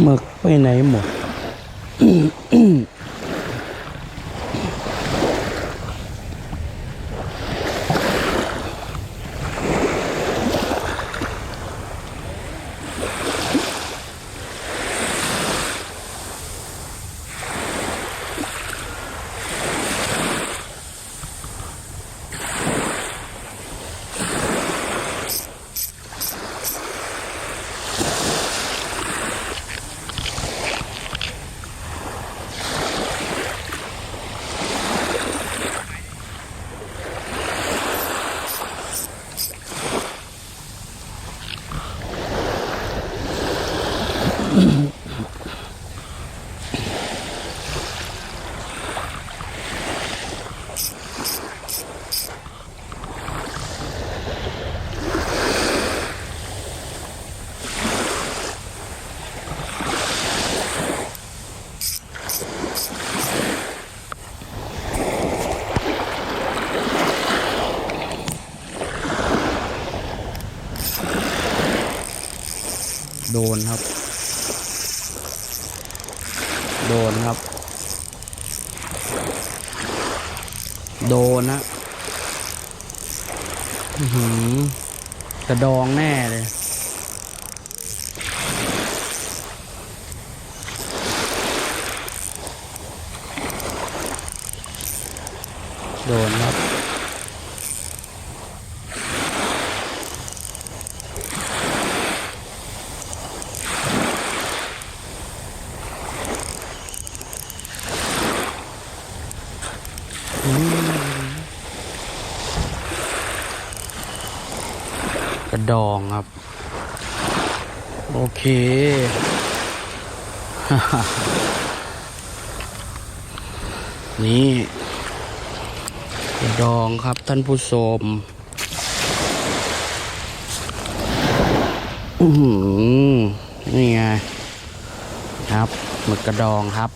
หมึกไปไหนหมด โดนครับ โดนครับ โดนนะหือกระดองแน่เลย โดนครับ กระดองครับ โอเคนี่กระดองครับท่านผู้ชมอือหือนี่ไง ครับหมึกกระดองครับ